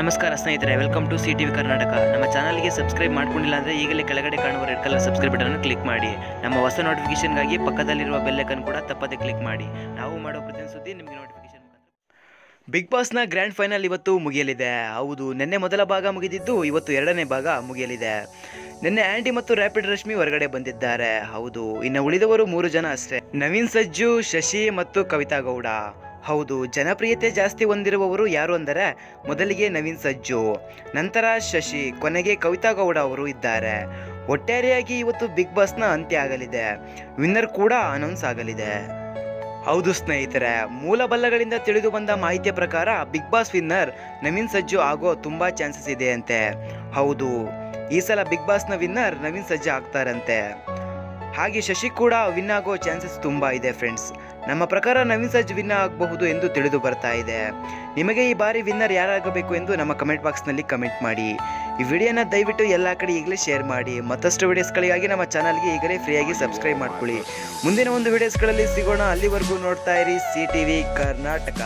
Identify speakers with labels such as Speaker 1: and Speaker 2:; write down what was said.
Speaker 1: ನಮಸ್ಕಾರ ಸ್ನೇಹಿತರೆ welcome to C T V Karnataka ನಮ್ಮ ಚಾನಲ್ಗೆ ಸಬ್ಸ್ಕ್ರೈಬ್ ಮಾಡ್ಕೊಂಡಿಲ್ಲ ಅಂದರೆ ಈಗಲೇ ಕೆಳಗಡೆ ಕಾಣುವ red colour subscribe button click ಮಾಡಿ. ನಮ್ಮ ಹೊಸ ನೋಟಿಫಿಕೇಶನ್ಗಾಗಿ ಪಕ್ಕದಲ್ಲಿರುವ ಬೆಲ್ ಐಕನ್ ಕೂಡ ತಪ್ಪದೆ ಕ್ಲಿಕ್ ಮಾಡಿ. ನಾವು ಮಾಡೋ ಪ್ರತಿಯೊಂದು ಸುದ್ದಿ ನಿಮಗೆ ನೋಟಿಫಿಕೇಶನ್ ಬಿಗ್ ಬಾಸ್ನ ಗ್ರ್ಯಾಂಡ್ ಫೈನಲ್ ಇವತ್ತು ಮುಗಿಯಲಿದೆ. ಹೌದು, ನಿನ್ನೆ ಮೊದಲ ಭಾಗ ಮುಗಿದಿದ್ದು ಇವತ್ತು ಎರಡನೇ ಭಾಗ ಮುಗಿಯಲಿದೆ. ನಿನ್ನೆ ಆಂಟಿ ಮತ್ತು ರ್ಯಾಪಿಡ್ ರಶ್ಮಿ ಹೊರಗಡೆ ಬಂದಿದ್ದಾರೆ. ಹೌದು, ಇನ್ನು ಉಳಿದವರು ಮೂರು ಜನ ಅಷ್ಟೇ. ನವೀನ್ ಸಜ್ಜು, ಶಶಿ ಮತ್ತು ಕವಿತಾ ಗೌಡ. ಹೌದು, ಜನಪ್ರಿಯತೆ ಜಾಸ್ತಿ ಹೊಂದಿರುವವರು ಯಾರು ಅಂದರೆ ಮೊದಲಿಗೆ ನವೀನ್ ಸಜ್ಜು, ನಂತರ ಶಶಿ, ಕೊನೆಗೆ ಕವಿತಾ ಗೌಡ ಅವರು ಇದ್ದಾರೆ. ಒಟ್ಟಾರೆಯಾಗಿ ಇವತ್ತು ಬಿಗ್ ಬಾಸ್ನ ಅಂತ್ಯ ಆಗಲಿದೆ. ವಿನ್ನರ್ ಕೂಡ ಅನೌನ್ಸ್ ಆಗಲಿದೆ. ಹೌದು ಸ್ನೇಹಿತರೆ ಮೂಲ ಬಲ್ಲಗಳಿಂದ ತಿಳಿದು ಬಂದ ಮಾಹಿತಿಯ ಪ್ರಕಾರ ಬಿಗ್ ಬಾಸ್ ವಿನ್ನರ್ ನವೀನ್ ಸಜ್ಜು ಆಗೋ ತುಂಬ ಚಾನ್ಸಸ್ ಇದೆ ಅಂತೆ. ಹೌದು, ಈ ಸಲ ಬಿಗ್ ಬಾಸ್ನ ವಿನ್ನರ್ ನವೀನ್ ಸಜ್ಜು ಆಗ್ತಾರಂತೆ. ಹಾಗೆ ಶಶಿ ಕೂಡ ವಿನ್ ಆಗೋ ಚಾನ್ಸಸ್ ತುಂಬ ಇದೆ ಫ್ರೆಂಡ್ಸ್ ನಮ್ಮ ಪ್ರಕಾರ ನವೀನ್ ಸಜ್ ವಿನ್ ಆಗಬಹುದು ಎಂದು ತಿಳಿದು ಬರ್ತಾ ಇದೆ. ನಿಮಗೆ ಈ ಬಾರಿ ವಿನ್ನರ್ ಯಾರಾಗಬೇಕು ಎಂದು ನಮ್ಮ ಕಮೆಂಟ್ ಬಾಕ್ಸ್ನಲ್ಲಿ ಕಮೆಂಟ್ ಮಾಡಿ. ಈ ವಿಡಿಯೋನ ದಯವಿಟ್ಟು ಎಲ್ಲ ಕಡೆ ಈಗಲೇ ಶೇರ್ ಮಾಡಿ. ಮತ್ತಷ್ಟು ವಿಡಿಯೋಸ್ಗಳಿಗಾಗಿ ನಮ್ಮ ಚಾನಲ್ಗೆ ಈಗಲೇ ಫ್ರೀಯಾಗಿ ಸಬ್ಸ್ಕ್ರೈಬ್ ಮಾಡ್ಕೊಳ್ಳಿ. ಮುಂದಿನ ಒಂದು ವಿಡಿಯೋಸ್ಗಳಲ್ಲಿ ಸಿಗೋಣ. ಅಲ್ಲಿವರೆಗೂ ನೋಡ್ತಾ ಇರಿ. C T V Karnataka